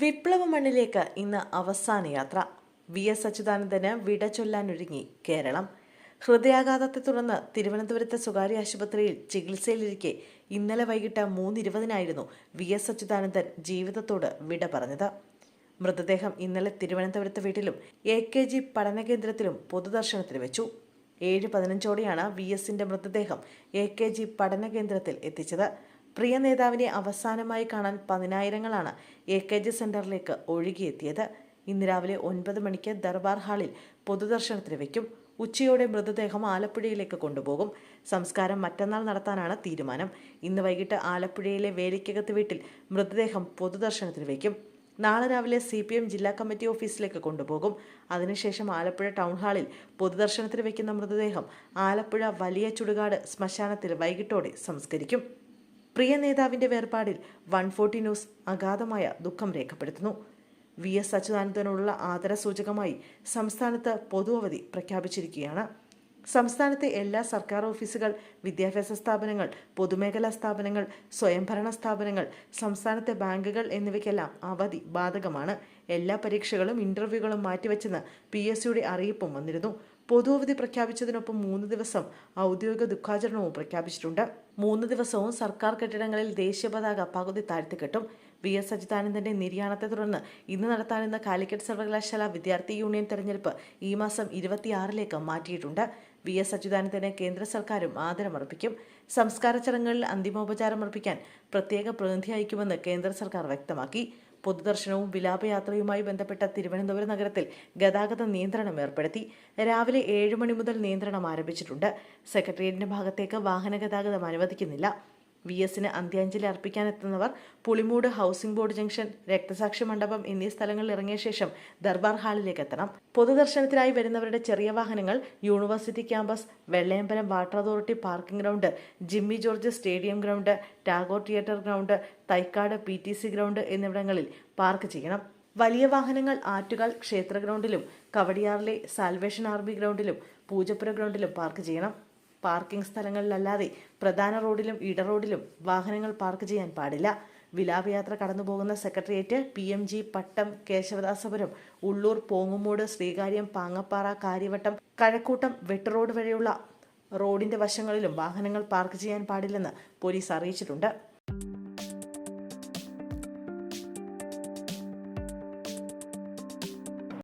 വിപ്ലവ മണ്ണിലേക്ക് ഇന്ന് അവസാന യാത്ര. വി എസ് അച്യുതാനന്ദന് വിട ചൊല്ലാനൊരുങ്ങി കേരളം. ഹൃദയാഘാതത്തെ തുടർന്ന് തിരുവനന്തപുരത്തെ സ്വകാര്യ ആശുപത്രിയിൽ ചികിത്സയിലിരിക്കെ ഇന്നലെ വൈകിട്ട് മൂന്നിരുപതിനായിരുന്നു വി എസ് അച്യുതാനന്ദൻ ജീവിതത്തോട് വിട പറഞ്ഞത്. മൃതദേഹം ഇന്നലെ തിരുവനന്തപുരത്തെ വീട്ടിലും എ കെ ജി പഠന കേന്ദ്രത്തിലും പൊതുദർശനത്തിന് വെച്ചു. ഏഴ് പതിനഞ്ചോടെയാണ് വി എസിന്റെ മൃതദേഹം എ കെ ജി പഠന കേന്ദ്രത്തിൽ എത്തിച്ചത്. പ്രിയ നേതാവിനെ അവസാനമായി കാണാൻ പതിനായിരങ്ങളാണ് എ കെ ജി സെന്ററിലേക്ക് ഒഴുകിയെത്തിയത്. ഇന്ന് രാവിലെ ഒൻപത് മണിക്ക് ദർബാർ ഹാളിൽ പൊതുദർശനത്തിന് വയ്ക്കും ഉച്ചയോടെ മൃതദേഹം ആലപ്പുഴയിലേക്ക് കൊണ്ടുപോകും. സംസ്കാരം മറ്റന്നാൾ നടത്താനാണ് തീരുമാനം. ഇന്ന് വൈകിട്ട് ആലപ്പുഴയിലെ വേലിക്കകത്ത് വീട്ടിൽ മൃതദേഹം പൊതുദർശനത്തിന് വയ്ക്കും നാളെ രാവിലെ സി പി എം ജില്ലാ കമ്മിറ്റി ഓഫീസിലേക്ക് കൊണ്ടുപോകും. അതിനുശേഷം ആലപ്പുഴ ടൗൺ ഹാളിൽ പൊതുദർശനത്തിന് വയ്ക്കുന്ന മൃതദേഹം ആലപ്പുഴ വലിയ ചുടുകാട് ശ്മശാനത്തിൽ വൈകിട്ടോടെ സംസ്കരിക്കും. പ്രിയ നേതാവിന്റെ വേർപാടിൽ വൺ ഫോർട്ടി ന്യൂസ് അഗാധമായ ദുഃഖം രേഖപ്പെടുത്തുന്നു. വി എസ് അച്യുതാനന്ദനോടുള്ള ആദരസൂചകമായി സംസ്ഥാനത്ത് പൊതു അവധി പ്രഖ്യാപിച്ചിരിക്കുകയാണ്. സംസ്ഥാനത്തെ എല്ലാ സർക്കാർ ഓഫീസുകൾ വിദ്യാഭ്യാസ സ്ഥാപനങ്ങൾ പൊതുമേഖലാ സ്ഥാപനങ്ങൾ സ്വയംഭരണ സ്ഥാപനങ്ങൾ സംസ്ഥാനത്തെ ബാങ്കുകൾ എന്നിവയ്ക്കെല്ലാം അവധി ബാധകമാണ്. എല്ലാ പരീക്ഷകളും ഇന്റർവ്യൂകളും മാറ്റിവെച്ചെന്ന് പി എസ് സിയുടെ അറിയിപ്പും വന്നിരുന്നു. പൊതു അവധി പ്രഖ്യാപിച്ചതിനൊപ്പം മൂന്ന് ദിവസം ഔദ്യോഗിക ദുഃഖാചരണവും പ്രഖ്യാപിച്ചിട്ടുണ്ട്. മൂന്ന് ദിവസവും സർക്കാർ കെട്ടിടങ്ങളിൽ ദേശീയ പതാക പകുതി താഴ്ത്തിക്കെട്ടും വി എസ് അച്യുതാനന്ദന്റെ നിര്യാണത്തെ തുടർന്ന് ഇന്ന് നടത്താനിരുന്ന കാലിക്കറ്റ് സർവകലാശാല വിദ്യാർത്ഥി യൂണിയൻ തെരഞ്ഞെടുപ്പ് ഈ മാസം ഇരുപത്തിയാറിലേക്ക് മാറ്റിയിട്ടുണ്ട്. വി എസ് അച്യുതാനന്ദന് കേന്ദ്ര സർക്കാരും ആദരമർപ്പിക്കും. സംസ്കാര ചടങ്ങുകളിൽ അന്തിമോപചാരം അർപ്പിക്കാൻ പ്രത്യേക പ്രതിനിധി അയക്കുമെന്ന് കേന്ദ്ര സർക്കാർ വ്യക്തമാക്കി. പൊതുദർശനവും വിലാപയാത്രയുമായി ബന്ധപ്പെട്ട തിരുവനന്തപുരം നഗരത്തിൽ ഗതാഗത നിയന്ത്രണം ഏർപ്പെടുത്തി. രാവിലെ ഏഴ് മണി മുതൽ നിയന്ത്രണം ആരംഭിച്ചിട്ടുണ്ട്. സെക്രട്ടേറിയറ്റിന്റെ ഭാഗത്തേക്ക് വാഹന ഗതാഗതം അനുവദിക്കുന്നില്ല. വി എസിന് അന്ത്യാഞ്ജലി അർപ്പിക്കാനെത്തുന്നവർ പുളിമൂട് ഹൗസിംഗ് ബോർഡ് ജംഗ്ഷൻ രക്തസാക്ഷി മണ്ഡപം എന്നീ സ്ഥലങ്ങളിൽ ഇറങ്ങിയ ശേഷം ദർബാർ ഹാളിലേക്ക് എത്തണം. പൊതുദർശനത്തിനായി വരുന്നവരുടെ ചെറിയ വാഹനങ്ങൾ university campus Vellayambalam water authority parking ground Jimmy George stadium ground Tagore theatre ground Thycaud P ground എന്നിവിടങ്ങളിൽ പാർക്ക് ചെയ്യണം. വലിയ വാഹനങ്ങൾ ആറ്റുകാൽ ക്ഷേത്ര ഗ്രൗണ്ടിലും കവടിയാറിലെ സാൽവേഷൻ ആർമി ഗ്രൗണ്ടിലും പൂജപ്പുര ഗ്രൗണ്ടിലും പാർക്ക് ചെയ്യണം. പാർക്കിംഗ് സ്ഥലങ്ങളിലല്ലാതെ പ്രധാന റോഡിലും ഇട റോഡിലും വാഹനങ്ങൾ പാർക്ക് ചെയ്യാൻ പാടില്ല. വിലാപയാത്ര കടന്നുപോകുന്ന secretariat P M G Pattom Kesavadasapuram Ulloor Pongumoodu Sreekaryam Pangappara Kariavattom Kazhakoottam Vettu road വരെയുള്ള റോഡിന്റെ വശങ്ങളിലും വാഹനങ്ങൾ പാർക്ക് ചെയ്യാൻ പാടില്ലെന്ന് പോലീസ് അറിയിച്ചിട്ടുണ്ട്.